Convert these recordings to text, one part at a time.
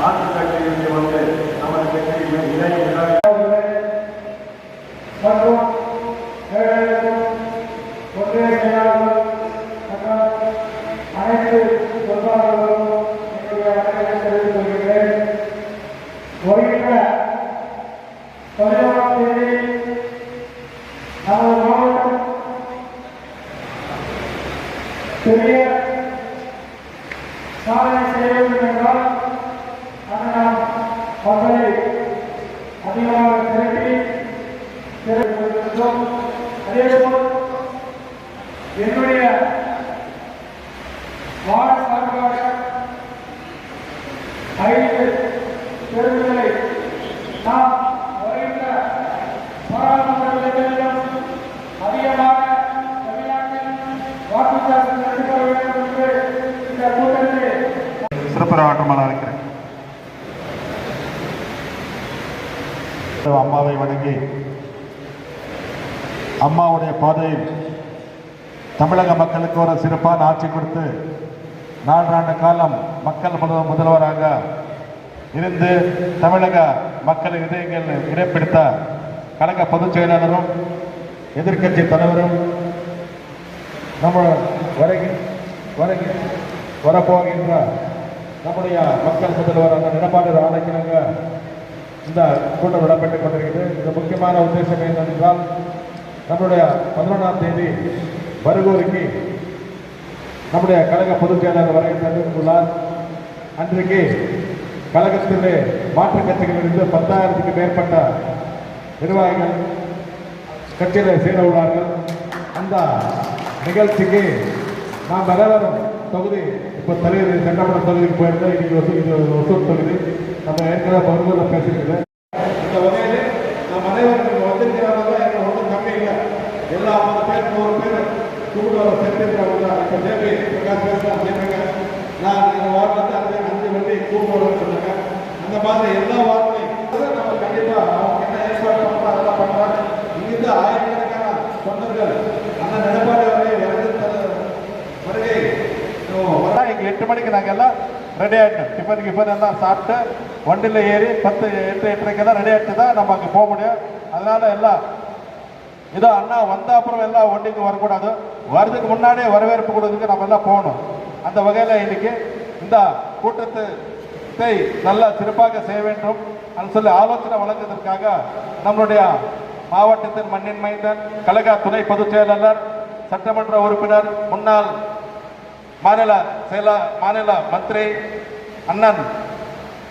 மாற்றுக் கட்சியிலிருந்து வந்து நமது கட்சியில் இணை நிர்வாகிகள் மற்றும் ஏழைகளுக்கும் ஒன்றிய செயலாளர்கள் மற்றும் அனைத்து பொறுப்பாளர்களுக்கும் என்னுடைய வணக்கத்தை தெரிவித்துக் கொள்கிறேன் வருகின்ற பதினோராம் தேதி நமது மாவட்டம் பெரிய சாதனை செய்ய வேண்டும் என்றால் அதை நாம் மக்களை அதிகமாக திரட்டி தெரிவித்திருக்கிறோம் அதேபோல் என்னுடைய வார்டு சார்பாக ஐந்து பேருந்துகளை நாம் வருகின்ற பாராளுமன்ற தேர்தலிலும் அதிகமாக தமிழ்நாட்டில் வேண்டும் என்று இந்த கூட்டத்தில் இருக்கிறேன் அம்மாவை வணங்கி அம்மாவுடைய பாதையில் தமிழக மக்களுக்கு ஒரு சிறப்பான ஆட்சி கொடுத்து நான்காண்டு காலம் மக்கள் முதல் முதல்வராக இருந்து தமிழக மக்களின் இதயங்கள் இடைப்பிடித்த கழக பொதுச் செயலாளரும் எதிர்க்கட்சி தலைவரும் நம்ம வருகி வருகி வரப்போகின்ற நம்முடைய மக்கள் முதல்வரான நிலப்பாடு ஆலோசனைங்க இந்த கூட்டம் இடம்பெற்றுக் கொண்டிருக்கிறது. இந்த முக்கியமான உத்தேசம் என்னவென்றால் நம்முடைய பதினொன்றாம் தேதி வருகூருக்கு நம்முடைய கழக பொதுச் செயலாளர் வரை தந்திருந்துள்ளார் அன்றைக்கு கழகத்திலே மாற்றுக் கட்சிகளிலிருந்து பத்தாயிரத்துக்கு மேற்பட்ட நிர்வாகிகள் கட்சியில் சேர உள்ளார்கள் அந்த நிகழ்ச்சிக்கு நாம் அனைவரும் தொகுதி இப்போ தலைவர் சட்டமன்ற தொகுதிக்கு போயிருந்தோம் இன்னைக்கு ஒசூர் இது ஒசூர் தொகுதி. நம்ம ஏற்கனவே பகுதியில் பேசியிருக்கிறேன் இந்த வகையில் நாம் அனைவரும் இங்கே எங்களுக்கு ஒன்றும் கம்மி இல்லை எல்லா ஐம்பது பேர் நூறு பேர் கூப்பிட்டு வர செஞ்சிருக்காங்க இப்போ ஜேபி பிரகாஷ் பேசுகிறார் நான் இந்த வார்டில் அஞ்சு அஞ்சு வண்டி கூப்பிட்டு சொன்னாங்க. அந்த மாதிரி எல்லா வார்த்தையும் நம்ம கண்டிப்பாக அவங்க என்ன ஏற்பாடு பண்ணுறோம் அதெல்லாம் பண்ணுறாங்க இங்கிருந்து ஆயிரக்கணக்கான சொந்தங்கள் அந்த எடப்பாடி வரை வருகை தர- வருகை. எட்டு மணிக்கு நாங்கள் எல்லாம் ரெடி ஆகிட்டோம் டிஃபன் கிஃபன் எல்லாம் சாப்பிட்டு வண்டியில் ஏறி பத்து எட்டு எட்டரைக்கெல்லாம் ரெடி ஆகிட்டு தான் நம்ம அங்கே போக முடியும். அதனால எல்லாம் இதோ அண்ணா வந்த அப்புறம் எல்லாம் ஒன்றிக்கு வரக்கூடாது. வர்றதுக்கு முன்னாடியே வரவேற்பு கொடுத்துக்கு நம்ம எல்லாம் போகணும். அந்த வகையில் இன்னைக்கு இந்த கூட்டத்தை நல்லா சிறப்பாக செய்ய வேண்டும் அப்படின்னு சொல்லி ஆலோசனை வழங்குவதற்காக நம்மளுடைய மாவட்டத்தின் மண்ணின் மைந்தன் கழக துணை பொதுச் செயலாளர் சட்டமன்ற உறுப்பினர் முன்னாள் மாநில செயலா மாநில மந்திரி அண்ணன்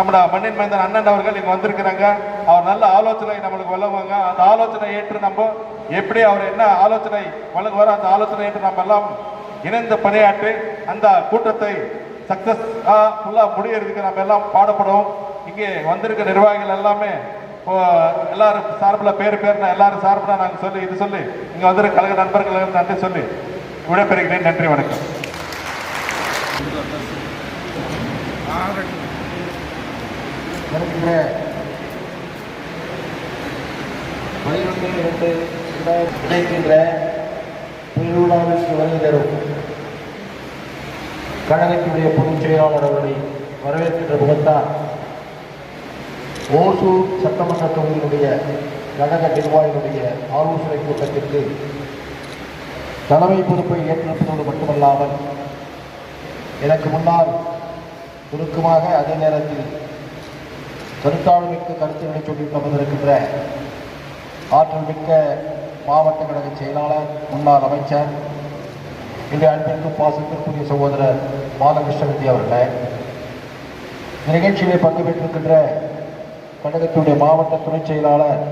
நம்முடைய மண்ணின் மைந்தன் அண்ணன் அவர்கள் இங்கே வந்திருக்கிறாங்க. அவர் நல்ல ஆலோசனை நம்மளுக்கு வழங்குவாங்க அந்த ஆலோசனை ஏற்று நம்ம எப்படி அவர் என்ன ஆலோசனை வழங்குவாரோ அந்த ஆலோசனை ஏற்று நம்ம எல்லாம் இணைந்து பணியாற்றி அந்த கூட்டத்தை சக்சஸ் ஃபுல்லாக முடியறதுக்கு நம்ம எல்லாம் பாடுபடுவோம். இங்கே வந்திருக்க நிர்வாகிகள் எல்லாமே இப்போ எல்லாரும் சார்பில் பேர் பேர்னா எல்லாரும் சார்பில் நாங்கள் சொல்லி இது சொல்லி இங்கே வந்திருக்க கழக நண்பர்கள் நன்றி சொல்லி விடைபெறுகிறேன். நன்றி வணக்கம். வருகின்ற பனிரெண்டு இரண்டு இரண்டாயிரத்தி இணைக்கின்ற திருவிழாவிற்கு வருகை தரும் பொதுச் செயலாளர் அவர்களை வரவேற்கின்ற முகத்தார் ஓசூர் சட்டமன்ற தொகுதியினுடைய கழக நிர்வாகிகளுடைய ஆலோசனை கூட்டத்திற்கு தலைமை பொறுப்பை ஏற்றிருப்பதோடு மட்டுமல்லாமல் எனக்கு முன்னால் சுருக்கமாக அதே நேரத்தில் கருத்தாளுமிக்க கருத்துக்களை சொல்லி அமர்ந்திருக்கின்ற ஆற்றல் மிக்க மாவட்ட கழக செயலாளர் முன்னாள் அமைச்சர் இன்றைய அன்பிற்கு பாசத்திற்குரிய சகோதரர் பாலகிருஷ்ணவதி அவர்களே இந்த நிகழ்ச்சியிலே பங்கு பெற்றிருக்கின்ற கழகத்தினுடைய மாவட்ட துணைச் செயலாளர்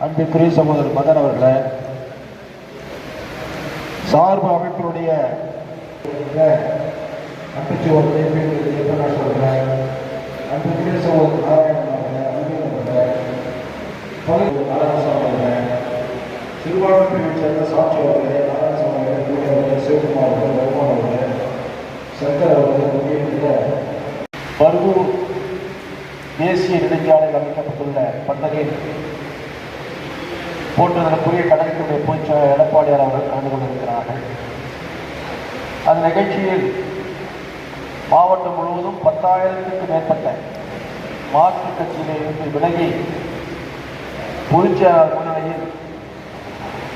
அன்பிற்குரிய சகோதரர் மதன் அவர்களே சார்பு அமைப்பினுடைய அன்புச்சி அவர்களே இயக்குனர் அவர்களே அன்புக்குரிய சகோதரர் நாராயணன் அவர்களே அன்பு சேர்ந்த சாட்சி அவர்களே நாராயணசாமி சிவகுமார் ரகுமான் சங்கர் உள்ளிட்ட பர்கூர் தேசிய நெடுஞ்சாலையில் அமைக்கப்பட்டுள்ள பந்தலில் போன்றதற்குரிய கழகத்தினுடைய பொதுச்செயலாளர் எடப்பாடியார் அவர்கள் கலந்து கொண்டிருக்கிறார்கள். அந்த நிகழ்ச்சியில் மாவட்டம் முழுவதும் பத்தாயிரத்துக்கு மேற்பட்ட மாற்று கட்சியிலிருந்து விலகி பொதுச்செயலாளர் முன்னிலையில்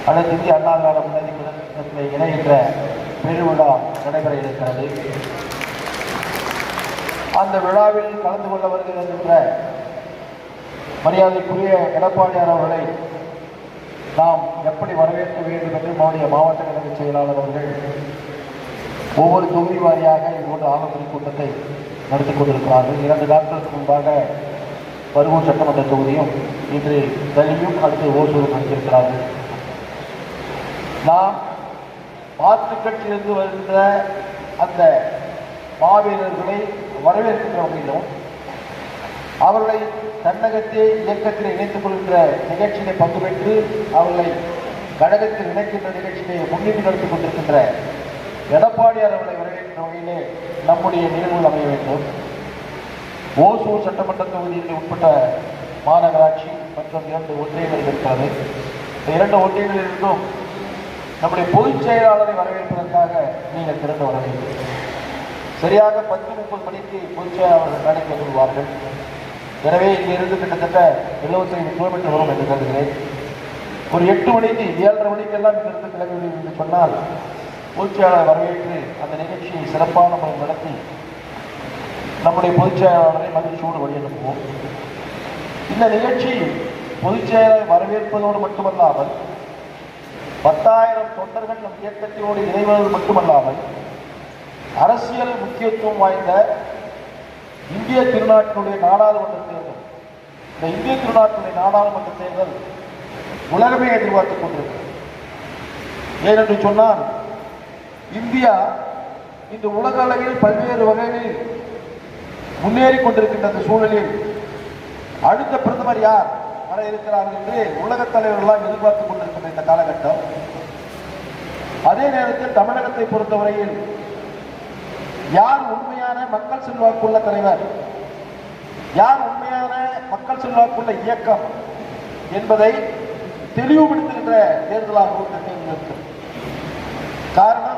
அனைத்து இந்திய அண்ணா திராவிட முன்னணி இணைகின்ற பெருவிழா நடைபெற இருக்கிறது. அந்த விழாவில் கலந்து கொள்ள வருகின்ற மரியாதைக்குரிய எடப்பாடியார் அவர்களை நாம் எப்படி வரவேற்க வேண்டும் என்று நம்முடைய மாவட்ட கழக செயலாளர் அவர்கள் ஒவ்வொரு தொகுதி வாரியாக இதுபோன்ற ஆலோசனை கூட்டத்தை நடத்தி கொண்டிருக்கிறார்கள். இரண்டு நாட்களுக்கு முன்பாக பருவூர் சட்டமன்ற தொகுதியும் இன்று தள்ளியும் அடுத்து ஓசூரும் நடத்தியிருக்கிறார்கள். நாம் மாற்றுக் கட்சியிலிருந்து வருகின்ற அந்த மாவீரர்களை வரவேற்கின்ற வகையிலும் அவர்களை தன்னகத்தே இயக்கத்தில் இணைத்துக் கொள்கின்ற நிகழ்ச்சியினை பங்கு பெற்று அவர்களை கழகத்தில் இணைக்கின்ற நிகழ்ச்சியை முன்னிட்டு நடத்தி கொண்டிருக்கின்ற எடப்பாடியார் அவர்களை வரவேற்கின்ற வகையிலே நம்முடைய நினைவுகள் அமைய வேண்டும். ஓசூர் சட்டமன்ற தொகுதியில் உட்பட்ட மாநகராட்சி மற்றும் இரண்டு ஒன்றியங்கள் இருக்கிறது இந்த இரண்டு ஒன்றியங்களிலிருந்தும் நம்முடைய பொதுச் செயலாளரை வரவேற்பதற்காக நீங்கள் திறந்து வர வேண்டும். சரியாக பத்து முப்பது மணிக்கு பொதுச் செயலாளர்கள் மேடைக்கு வந்து எனவே இங்கிருந்து கிட்டத்தட்ட எழுபத்தைந்து கிலோமீட்டர் வரும் என்று கருதுகிறேன். ஒரு எட்டு மணிக்கு ஏழரை மணிக்கெல்லாம் இங்கிருந்து கிளம்பி என்று சொன்னால் பொதுச்செயலாளர் வரவேற்று அந்த நிகழ்ச்சியை சிறப்பான முறை நடத்தி நம்முடைய பொதுச்செயலாளரை மகிழ்ச்சியோடு வழி அனுப்புவோம் இந்த நிகழ்ச்சி பொதுச்செயலாளர் வரவேற்பதோடு மட்டுமல்லாமல் பத்தாயிரம் தொண்டர்கள் நம் இயக்கத்தினோடு இணைவது மட்டுமல்லாமல் அரசியல் முக்கியத்துவம் வாய்ந்த இந்திய திருநாட்டினுடைய நாடாளுமன்ற தேர்தல் இந்த இந்திய திருநாட்டினுடைய நாடாளுமன்ற தேர்தல் உலகமே எதிர்பார்த்துக் கொண்டிருக்கிறது. ஏனென்று சொன்னால் இந்தியா இந்த உலக அளவில் பல்வேறு வகைகளில் முன்னேறி கொண்டிருக்கின்ற அந்த சூழலில் அடுத்த பிரதமர் யார் வர இருக்கிறார்கள் என்று உலகத் தலைவர்கள்லாம் எதிர்பார்த்துக் கொண்டிருக்கிற இந்த காலகட்டம். அதே நேரத்தில் தமிழகத்தை பொறுத்தவரையில் யார் உண்மையான மக்கள் செல்வாக்குள்ள தலைவர் யார் உண்மையான மக்கள் செல்வாக்குள்ள இயக்கம் என்பதை தெளிவுபடுத்துகின்ற தேர்தலாகவும் இந்த காரணம்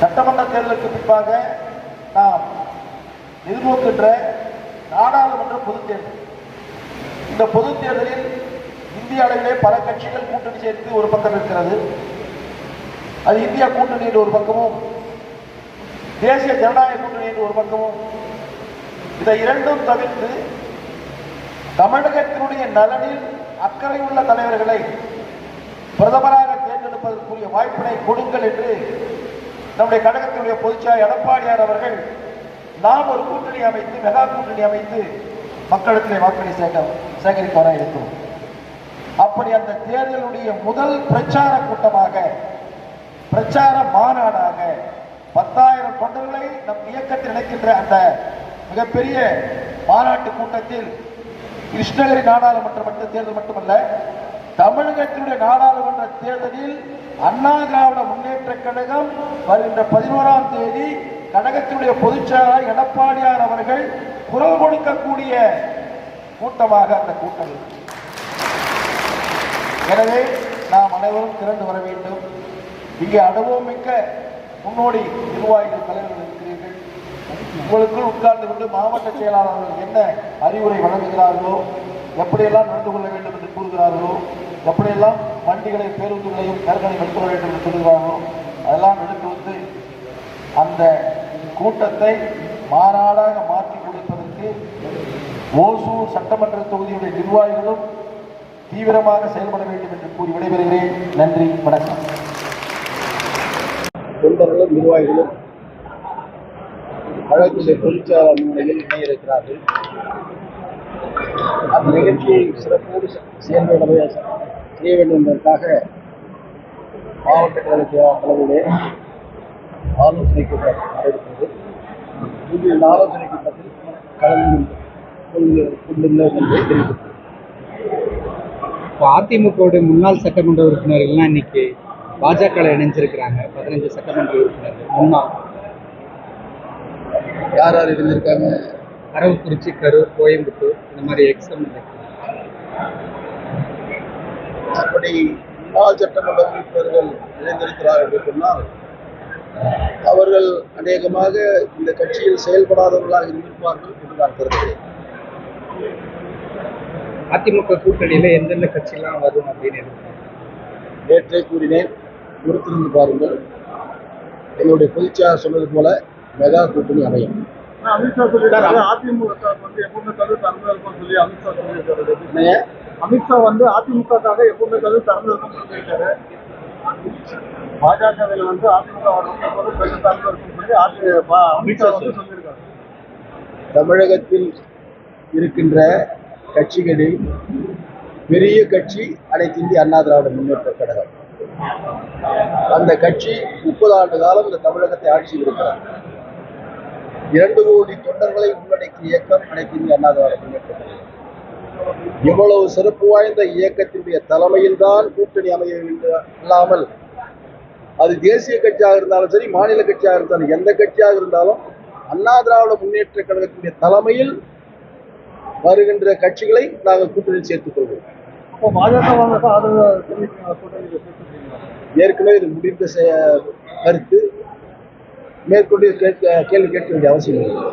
சட்டமன்ற தேர்தலுக்கு பின்பாக நாம் எதிர்நோக்கின்ற நாடாளுமன்ற பொதுத் தேர்தல். இந்த பொதுத் தேர்தலில் இந்திய அளவிலே பல கட்சிகள் கூட்டணி சேர்த்து ஒரு பக்கம் இருக்கிறது. அது இந்தியா கூட்டணி என்ற ஒரு பக்கமும் தேசிய ஜனநாயக கூட்டணி என்ற ஒரு பக்கமும். இதை இரண்டும் தவிர்த்து தமிழகத்தினுடைய நலனில் அக்கறை உள்ள தலைவர்களை பிரதமராக தேர்ந்தெடுப்பதற்குரிய வாய்ப்பினை கொடுங்கள் என்று நம்முடைய கழகத்தினுடைய பொதுச்செயலாளர் எடப்பாடியார் அவர்கள் நாம் ஒரு கூட்டணி அமைத்து மெகா கூட்டணி அமைத்து மக்களிடத்திலே வாக்களி சேக சேகரிக்க வர இருக்கிறோம். அப்படி அந்த தேர்தலுடைய முதல் பிரச்சார கூட்டமாக பிரச்சார மாநாடாக பத்தாயிரம் தொண்டர்களை நம் இயக்கத்தில் இணைக்கின்ற அந்த மிகப்பெரிய மாநாட்டு கூட்டத்தில் கிருஷ்ணகிரி நாடாளுமன்ற மன்ற தேர்தல் மட்டுமல்ல தமிழகத்தினுடைய நாடாளுமன்ற தேர்தலில் அண்ணா திராவிட முன்னேற்ற கழகம் வருகின்ற பதினோராம் தேதி கழகத்தினுடைய பொதுச்செயலாளர் எடப்பாடியார் அவர்கள் குரல் கொடுக்கக்கூடிய கூட்டமாக அந்த கூட்டம் எனவே நாம் அனைவரும் திரண்டு வர வேண்டும். இங்கே அனுபவம் மிக்க முன்னோடி நிர்வாகிகள் தலைவர்கள் இருக்கிறீர்கள். உங்களுக்குள் உட்கார்ந்து கொண்டு மாவட்ட செயலாளர்கள் என்ன அறிவுரை வழங்குகிறார்களோ எப்படியெல்லாம் நடந்து கொள்ள வேண்டும் என்று கூறுகிறார்களோ எப்படியெல்லாம் வண்டிகளை பேருந்துகளையும் கற்களை மேற்கொள்ள வேண்டும் என்று சொல்கிறார்களோ அதெல்லாம் எடுத்து வந்து அந்த கூட்டத்தை மாநாடாக மாற்றி கொடுப்பதற்கு ஓசூர் சட்டமன்ற தொகுதியுடைய நிர்வாகிகளும் தீவிரமாக செயல்பட வேண்டும் என்று கூறி விடைபெறுகிறேன். நன்றி வணக்கம். தொண்டர்களும் நிர்வாகிகளும் கழகத்திலே தொழிற்சாலை முறையில் இணையிருக்கிறார்கள். அந்த நிகழ்ச்சியை சிறப்போடு சேர்ந்து செய்ய வேண்டும் என்பதற்காக மாவட்ட கழக தலைவர்களே ஆலோசனை கூட்டம் நடைபெற்றது இந்த ஆலோசனை கூட்டத்தில் கலந்து கொண்டு- கொண்டுள்ளோம் என்று தெரிவித்தது இப்போ அதிமுகவுடைய முன்னாள் சட்டமன்ற உறுப்பினர்கள்லாம் இன்னைக்கு பாஜக இணைஞ்சிருக்கிறாங்க. பதினஞ்சு சட்டமன்ற உறுப்பினர்கள். முன்னாள் யார் யார் இருந்திருக்காங்க அரவக்குறிச்சி கரூர் கோயம்புத்தூர் இந்த மாதிரி எக்ஸாம் அப்படி முன்னாள் சட்டமன்ற உறுப்பினர்கள் இணைந்திருக்கிறார் என்று சொன்னால் அவர்கள் அநேகமாக இந்த கட்சியில் செயல்படாதவர்களாக இருந்திருப்பார்கள் என்று நான் கருதுகிறேன். அதிமுக கூட்டணியில எந்தெந்த கட்சியெல்லாம் வரும் அப்படின்னு? நேற்றே கூறினேன் பொறுத்திருந்து பாருங்கள். என்னுடைய பொதுச்செயலாளர் சொன்னது போல மெகா கூட்டணி அமையும். அமித்ஷா சொல்லியிருக்காரு அதிமுக வந்து எப்பவுமே திறந்து இருக்கும்னு சொல்லி அமித்ஷா சொல்லியிருக்காரு? அமித்ஷா வந்து அதிமுகக்காக எப்பவுமே கதவு திறந்திருக்கும் சொல்லியிருக்காரு. பாஜகவில் வந்து அதிமுக கதவு சொல்லி அமித்ஷா வந்து சொல்லியிருக்காரு. தமிழகத்தில் இருக்கின்ற கட்சிகளில் பெரிய கட்சி அனைத்து இந்திய அண்ணா திராவிட முன்னேற்ற கழகம். அந்த கட்சி முப்பது ஆண்டு காலம் இந்த தமிழகத்தை ஆட்சியில் இருக்கிறார் இரண்டு கோடி தொண்டர்களை உள்ளடக்கிய இயக்கம் அனைத்து இந்திய அண்ணா திராவிட முன்னேற்ற கழகம். இவ்வளவு சிறப்பு வாய்ந்த இயக்கத்தினுடைய தலைமையில் தான் கூட்டணி அமைய அல்லாமல் அது தேசிய கட்சியாக இருந்தாலும் சரி மாநில கட்சியாக இருந்தாலும் எந்த கட்சியாக இருந்தாலும் அண்ணா திராவிட முன்னேற்ற கழகத்தினுடைய தலைமையில் வருகின்ற கட்சிகளை நாங்கள் கூட்டணியில் சேர்த்துக் கொள்வோம். ஏற்கனவே இது முடிந்த கருத்து. மேற்கொண்டு கேட்க கேள்வி கேட்க வேண்டிய அவசியம் இல்லை.